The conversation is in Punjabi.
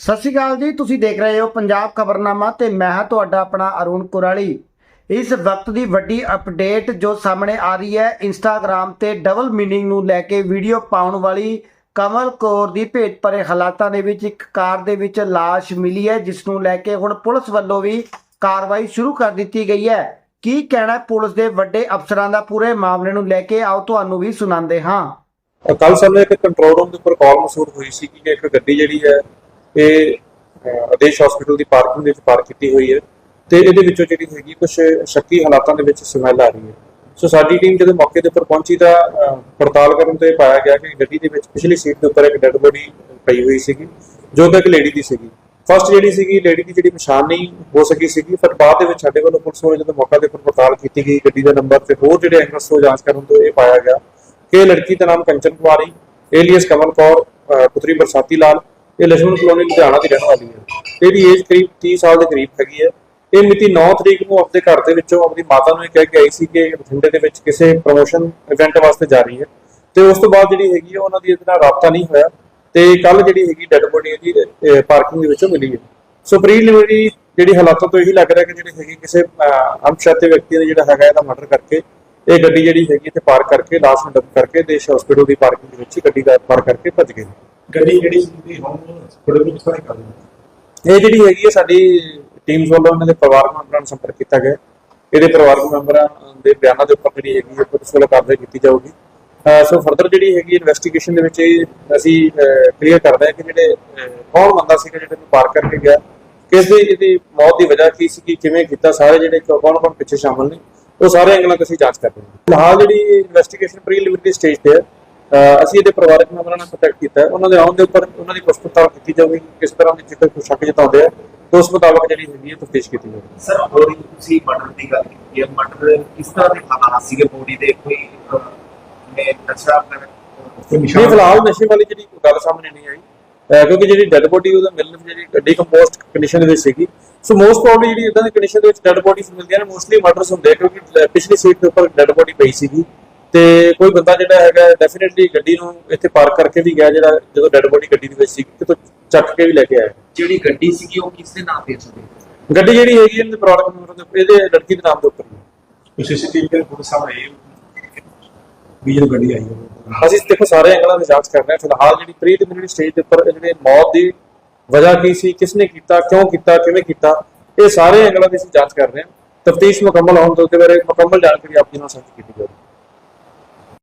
ਸਤਿ ਸ਼੍ਰੀ ਅਕਾਲ ਜੀ, ਤੁਸੀਂ ਦੇਖ ਰਹੇ ਹੋ ਪੰਜਾਬ ਖਬਰਨਾਮਾ ਤੇ ਮੈਂ ਹਾਂ ਤੁਹਾਡਾ ਆਪਣਾ ਅਰੁਣ ਕੁਰਾਲੀ। ਇਸ ਵਕਤ ਦੀ ਵੱਡੀ ਅਪਡੇਟ ਜੋ ਸਾਹਮਣੇ ਆ ਰਹੀ ਹੈ ਇੰਸਟਾਗ੍ਰam ਤੇ ਡਬਲ ਮੀਨਿੰਗ ਨੂੰ ਲੈ ਕੇ ਵੀਡੀਓ ਪਾਉਣ ਵਾਲੀ ਕਮਲ ਕੌਰ ਦੀ ਭੇਟ ਭਰੇ ਹਾਲਾਤਾਂ ਦੇ ਵਿੱਚ ਇੱਕ ਕਾਰ ਦੇ ਵਿੱਚ ਲਾਸ਼ ਮਿਲੀ ਹੈ, ਜਿਸ ਨੂੰ ਲੈ ਕੇ ਹੁਣ ਪੁਲਿਸ ਵੱਲੋਂ ਵੀ ਕਾਰਵਾਈ ਸ਼ੁਰੂ ਕਰ ਦਿੱਤੀ ਗਈ ਹੈ। ਕੀ ਕਹਿਣਾ ਪੁਲਿਸ ਦੇ ਵੱਡੇ ਅਫਸਰਾਂ ਦਾ ਪੂਰੇ ਮਾਮਲੇ ਨੂੰ ਲੈ ਕੇ, ਆਓ ਤੁਹਾਨੂੰ ਵੀ ਸੁਣਾਉਂਦੇ ਹਾਂ। ਕੱਲ ਸਾਨੂੰ ਇੱਕ ਕੰਟਰੋਲ ਰੂਮ ਦੇ ਉੱਪਰ ਕਾਲ ਮਸੂਲ ਹੋਈ ਸੀ ਕਿ ਇੱਕ ਗੱਡੀ ਜਿਹੜੀ ਹੈ ਇਹ ਆਦੇਸ਼ ਹਸਪੀਟਲ ਦੀ ਪਾਰਕਿੰਗ ਦੇ ਵਿੱਚ ਪਾਰਕ ਕੀਤੀ ਹੋਈ ਹੈ ਤੇ ਇਹਦੇ ਵਿੱਚੋਂ ਜਿਹੜੀ ਹੈਗੀ ਕੁਝ ਸ਼ੱਕੀ ਹਾਲਾਤਾਂ ਦੇ ਵਿੱਚ ਸਮੈਲ ਆ ਰਹੀ ਹੈ। ਸੋ ਸਾਡੀ ਟੀਮ ਜਦੋਂ ਮੌਕੇ ਦੇ ਉੱਪਰ ਪਹੁੰਚੀ ਤਾਂ ਪੜਤਾਲ ਕਰਨ ਤੇ ਪਾਇਆ ਗਿਆ ਕਿ ਗੱਡੀ ਦੇ ਵਿੱਚ ਪਿਛਲੀ ਸੀਟ ਦੇ ਉੱਪਰ ਇੱਕ ਡੈੱਡ ਬੋਡੀ ਪਈ ਹੋਈ ਸੀਗੀ, ਜੋ ਕਿ ਇੱਕ ਲੇਡੀ ਦੀ ਸੀਗੀ। ਫਸਟ ਜਿਹੜੀ ਸੀਗੀ ਲੇਡੀ ਦੀ ਜਿਹੜੀ ਪਛਾਣ ਨਹੀਂ ਹੋ ਸਕੀ ਸੀਗੀ ਪਰ ਬਾਅਦ ਦੇ ਵਿੱਚ ਸਾਡੇ ਵੱਲੋਂ ਪੁਲਿਸ ਵੱਲੋਂ ਜਦੋਂ ਮੌਕਾ ਦੇ ਉੱਪਰ ਪੜਤਾਲ ਕੀਤੀ ਗਈ ਗੱਡੀ ਦਾ ਨੰਬਰ ਤੇ ਹੋਰ ਜਿਹੜੇ ਐਂਗਲਸ ਤੋਂ ਜਾਂਚ ਕਰਨ ਤੋਂ ਇਹ ਪਾਇਆ ਗਿਆ ਕਿ ਲੜਕੀ ਦਾ ਨਾਮ ਕੰਚਨ ਕੁਮਾਰੀ ਏਲੀਅਸ ਕਮਲ ਕੌਰ ਪੁੱਤਰੀ ਬਰਸਾਤੀ ਲਾਲ ਇਹ ਲਛਮਣ ਕਲੋਨੀ ਲੁਧਿਆਣਾ ਦੀ ਰਹਿਣ ਵਾਲੀ ਹੈ। ਇਹਦੀ ਏਜ ਕਰੀਬ 30 ਸਾਲ ਦੇ ਕਰੀਬ ਹੈਗੀ ਹੈ। ਇਹ ਮਿਤੀ 9 ਤਰੀਕ ਨੂੰ ਆਪਣੇ ਘਰ ਦੇ ਵਿੱਚੋਂ ਆਪਣੀ ਮਾਤਾ ਨੂੰ ਇਹ ਕਹਿ ਕੇ ਆਈ ਸੀ ਕਿ ਬਠਿੰਡੇ ਦੇ ਵਿੱਚ ਕਿਸੇ ਪ੍ਰੋਮੋਸ਼ਨ ਇਵੈਂਟ ਵਾਸਤੇ ਜਾ ਰਹੀ ਹੈ। ਤੇ ਉਸ ਤੋਂ ਬਾਅਦ ਜਿਹੜੀ ਹੈਗੀ ਉਹਨਾਂ ਦੀ ਇਹਦੇ ਨਾਲ ਰابطਾ ਨਹੀਂ ਹੋਇਆ। ਤੇ ਕੱਲ ਜਿਹੜੀ ਹੈਗੀ ਡੈੱਡ ਬੋਡੀ ਇਹਦੀ ਪਾਰਕਿੰਗ ਦੇ ਵਿੱਚੋਂ ਮਿਲੀ ਹੈ। ਸੋ ਪ੍ਰੀਲਿਮਿਨਰੀ ਜਿਹੜੀ ਹਾਲਾਤਾਂ ਤੋਂ ਇਹੀ ਲੱਗ ਰਿਹਾ ਕਿ ਜਿਹੜੀ ਹੈਗੀ ਕਿਸੇ ਅਮਸ਼ਾਤੇ ਵਿਅਕਤੀ ਨੇ ਜਿਹੜਾ ਹੈਗਾ ਇਹਦਾ ਮਰਡਰ ਕਰਕੇ ਇਹ ਗੱਡੀ ਜਿਹੜੀ ਹੈਗੀ ਇੱਥੇ ਪਾਰਕ ਕਰਕੇ ਲਾਸ਼ ਨੂੰ ਡੱਬ ਕਰਕੇ ਦੇਸ਼ ਹਸਪੀਟਲ ਦੀ ਪਾਰਕਿੰਗ ਦੇ ਵਿੱਚ ਹੀ ਗੱਡੀ ਦਾ ਪਾਰਕ ਕਰਕੇ ਭੱਜ ਗਏ। ਗੱਡੀ ਜਿਹੜੀ ਸੀ ਹੋਮ ਥੋੜੇ ਵੀ ਕਿਸ ਕਰ ਇਹ ਜਿਹੜੀ ਹੈਗੀ ਹੈ ਸਾਡੀ ਟੀਮ ਵੱਲੋਂ ਇਹਨਾਂ ਦੇ ਪਰਿਵਾਰਕ ਮੈਂਬਰਾਂ ਨਾਲ ਸੰਪਰਕ ਕੀਤਾ ਗਿਆ। ਇਹਦੇ ਪਰਿਵਾਰਕ ਮੈਂਬਰਾਂ ਦੇ ਬਿਆਨਾਂ ਦੇ ਉੱਪਰ ਜਿਹੜੀ ਹੈਗੀ ਹੈ ਪੁਲਿਸ ਵੱਲੋਂ ਕਾਰਵਾਈ ਕੀਤੀ ਜਾਊਗੀ। ਸੋ ਫਰਦਰ ਜਿਹੜੀ ਹੈਗੀ ਇਨਵੈਸਟੀਗੇਸ਼ਨ ਦੇ ਵਿੱਚ ਇਹ ਅਸੀਂ ਕਲੀਅਰ ਕਰਦੇ ਹਾਂ ਕਿ ਜਿਹੜੇ ਕੌਣ ਬੰਦਾ ਸੀਗਾ ਜਿਹੜੇ ਨੂੰ ਪਾਰ ਕਰਕੇ ਗਿਆ। ਕਿਸ ਦੀ, ਇਹਦੀ ਮੌਤ ਦੀ ਵਜ੍ਹਾ ਕੀ ਸੀ ਕਿਵੇਂ ਕੀਤਾ, ਸਾਰੇ ਜਿਹੜੇ ਕੌਣ ਕੌਣ ਪਿੱਛੇ ਸ਼ਾਮਲ ਨੇ, ਉਹ ਸਾਰੇ ਐਂਗਲਾਂ ਤੋਂ ਅਸੀਂ ਜਾਂਚ ਕਰ ਰਹੇ ਹਾਂ। ਫਿਲਹਾਲ ਜਿਹੜੀ ਇਨਵੈਸਟੀਗੇਸ਼ਨ ਪ੍ਰੀਲਿਮਿਨਰੀ ਸਟੇਜ ਤੇ ਹੈ ਅਸੀਂ ਇਹਦੇ ਪਰਿਵਾਰਕ ਮੈਂਬਰਾਂ ਨਾਲ ਕੰਟੈਕਟ ਕੀਤਾ ਉਹਨਾਂ ਦੇ ਆਉਣ ਦੇ ਉੱਪਰ ਉਹਨਾਂ ਦੀ ਪੁੱਛ ਪੜਤਾਲ ਕੀਤੀ ਜਾਊਗੀ ਕਿ ਕਿਸ ਤਰ੍ਹਾਂ ਦੀ ਜੇਕਰ ਕੋਈ ਸ਼ੱਕ ਜਤਾਉਂਦੇ ਆ ਤਾਂ ਉਸ ਮੁਤਾਬਕ ਜਿਹੜੀ ਹੈਗੀ ਹੈ ਤਫਤੀਸ਼ ਕੀਤੀ ਜਾਊਗੀ। ਸਰ ਹੋਰ ਤੁਸੀਂ ਮਟਰ ਦੀ ਗੱਲ ਕੀਤੀ ਹੈ। ਮਟਰ ਕਿਸ ਤਰ੍ਹਾਂ ਦੇ ਹਾਲਾਤ ਸੀਗੇ? ਬੋਡੀ ਦੇ ਕੋਈ ਨੇ ਨਸ਼ਾ ਨਹੀਂ ਫਿਲਹਾਲ ਨਸ਼ੇ ਵਾਲੀ ਜਿਹੜੀ ਗੱਲ ਸਾਹਮਣੇ ਨਹੀਂ ਆਈ। ਕਿਉਂਕਿ ਜਿਹੜੀ ਡੈੱਡ ਬੋਡੀ ਉਹਦਾ ਮਿਲਣ ਜਿਹੜੀ ਡੀਕੰਪੋਸਟ ਕੰਡੀਸ਼ਨ ਦੇ ਵਿੱਚ ਸੀਗੀ। ਸੋ ਮੋਸਟ ਪ੍ਰੋਬਬਲੀ ਜਿਹੜੀ ਇਦਾਂ ਦੀ ਕੰਡੀਸ਼ਨ ਦੇ ਵਿੱਚ ਡੈੱਡ ਬੋਡੀਜ਼ ਮਿਲਦੀਆਂ ਨੇ ਮੋਸਟਲੀ ਮਰਡਰਸ ਹੁੰਦੇ ਕਿਉਂਕਿ ਪਿਛਲੀ ਸੀਟ ਦੇ ਉੱਪਰ ਡੈੱਡ ਬੋਡੀ ਪਈ ਸੀਗੀ। ਤੇ ਕੋਈ ਬੰਦਾ ਜਿਹੜਾ ਹੈਗਾ ਡੈਫੀਨਿਟਲੀ ਗੱਡੀ ਨੂੰ ਇੱਥੇ ਪਾਰਕ ਕਰਕੇ ਵੀ ਗਿਆ ਜਿਹੜਾ ਜਦੋਂ ਡੈੱਡ ਬੋਡੀ ਗੱਡੀ ਦੇ ਵਿੱਚ ਸੀ ਕਿਤੋਂ ਚੱਕ ਕੇ ਵੀ ਲੈ ਕੇ ਆਇਆ। ਜਿਹੜੀ ਗੱਡੀ ਸੀਗੀ ਉਹ ਕਿਸ ਦੇ ਨਾਮ ਤੇ ਸੀ ਗੱਡੀ ਜਿਹੜੀ ਹੈਗੀ ਇਹਦੇ ਪ੍ਰੋਡਕਟ ਨੰਬਰ ਦੇ ਇਹਦੇ ਲੜਕੀ ਦੇ ਨਾਮ ਦੇ ਉੱਪਰ ਕੋਈ ਸੀਸੀਟੀਵੀ ਦੇ ਫੋਟੋ ਸਾਹਮਣੇ ਵੀ ਜਦੋਂ ਗੱਡੀ ਆਈ ਹੈ ਅਸੀਂ ਦੇਖੋ ਸਾਰੇ ਐਂਗਲਾਂ ਦੀ ਜਾਂਚ ਕਰ ਰਹੇ ਹਾਂ। ਫਿਲਹਾਲ ਜਿਹੜੀ ਪ੍ਰੀਲਿਮਿਨਰੀ ਸਟੇਜ ਦੇ ਉੱਪਰ ਜਿਹੜੇ ਮੌਤ ਦੀ ਵਜ੍ਹਾ ਕੀ ਸੀ ਕਿਸਨੇ ਕੀਤਾ ਕਿਉਂ ਕੀਤਾ ਕਿਵੇਂ ਕੀਤਾ ਇਹ ਸਾਰੇ ਐਂਗਲਾਂ ਦੀ ਅਸੀਂ ਜਾਂਚ ਕਰ ਰਹੇ ਹਾਂ। ਤਫਤੀਸ਼ ਮੁਕੰਮਲ ਹੋਣ ਤੋਂ ਬਾਰੇ ਮੁਕੰਮਲ ਜਾਣਕਾਰੀ ਆਪ ਜੀ ਨਾਲ ਸਾਂਝੀ ਕੀਤੀ ਜਾਵੇਗੀ